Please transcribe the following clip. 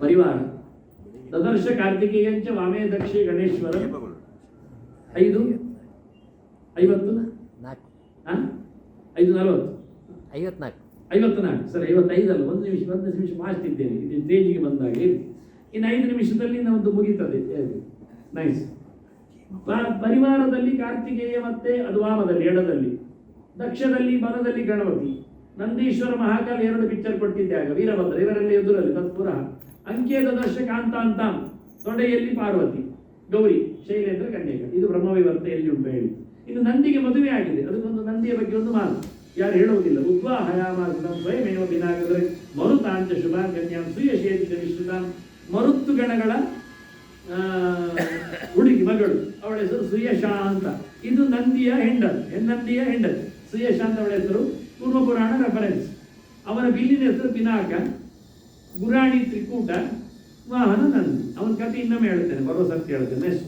ಪರಿವಾರ. ತದರ್ಶ ಕಾರ್ತಿಕೇಯಂಚ ವಾಮೇ ದಕ್ಷಿ ಗಣೇಶ್ವರ. ಐದು. ಐವತ್ತು. ನಾಲ್ಕು. ಐದು ನಲವತ್ತು. ಐವತ್ನಾಲ್ಕು. ಐವತ್ನಾಲ್ಕು. ಸರ್ ಐವತ್ತೈದಲ್ಲ ಒಂದು ನಿಮಿಷ ಒಂದು ನಿಮಿಷ ಮಾಡ್ತಿದ್ದೇನೆ ಇದು ಸ್ಟೇಜಿಗೆ ಬಂದಾಗ. ಇನ್ನು ಐದು ನಿಮಿಷದಲ್ಲಿ ನಮ್ಮದು ಮುಗೀತದೆ. ನೈಸ್ ಪರಿವಾರದಲ್ಲಿ ಕಾರ್ತಿಕೇಯ ಮತ್ತೆ ಅದು ವಾಮದಲ್ಲಿ ಎಡದಲ್ಲಿ. ದಕ್ಷದಲ್ಲಿ ಬಲದಲ್ಲಿ ಗಣಪತಿ. ನಂದೀಶ್ವರ ಮಹಾಕಾಲ ಎರಡು ಪಿಕ್ಚರ್ ಕೊಟ್ಟಿದ್ದೆ ಆಗ. ವೀರಭದ್ರ ಇವರೆಲ್ಲ ಎದುರಲ್ಲಿ ತತ್ಪುರ. ಅಂಕೇದ ದರ್ಶಕಾಂತ ಅಂತ. ತೊಡೆಯಲ್ಲಿ ಪಾರ್ವತಿ. ಗೌರಿ ಶೈಲೇಂದ್ರ ಕನ್ಯಕ ಇದು ಬ್ರಹ್ಮವಿವರ್ತ ಎಲ್ಲಿ ಉಂಟು ಹೇಳಿ. ಇದು ನಂದಿಗೆ ಮದುವೆ ಆಗಿದೆ. ಅದಕ್ಕೊಂದು ನಂದಿಯ ಬಗ್ಗೆ ಒಂದು ಮಾತು. ಯಾರು ಹೇಳುವುದಿಲ್ಲ. ಉದ್ವಾ ಹಯಾಮಾಸಿದಂ ಸ್ವಯಮೇವ ಬಿನಾಗದ್ರೆ ಮರುತಾಂಚ ಸೂಯ ಸುಯಶೇತಿ ವಿಶ್ರುತಾಂ ಮರುತ್ತು ಗಣಗಳ ಹುಡುಗಿ ಮಗಳು. ಅವಳ ಹೆಸರು ಸುಯಶಾ ಅಂತ. ಇದು ನಂದಿಯ ಹೆಂಡತಿ. ನಂದಿಯ ಹೆಂಡತಿ. ಸುಯಶಾ ಅಂತ ಅವಳ ಹೆಸರು ಪೂರ್ವ ಪುರಾಣ ರೆಫರೆನ್ಸ್ ಅವರ ಬಿಲ್ಲಿನ ಹೆಸರು ಪಿನಾಕ. ಗುರಾಣಿ ತ್ರಿಕೂಟ. ವಾಹನ ನಂದಿ ಅವನ ಕಥೆ ಇನ್ನೊಮ್ಮೆ ಹೇಳ್ತೇನೆ ಬರೋ ಸತ್ಯ ಹೇಳ್ತೇನೆ ನೆಕ್ಸ್ಟ್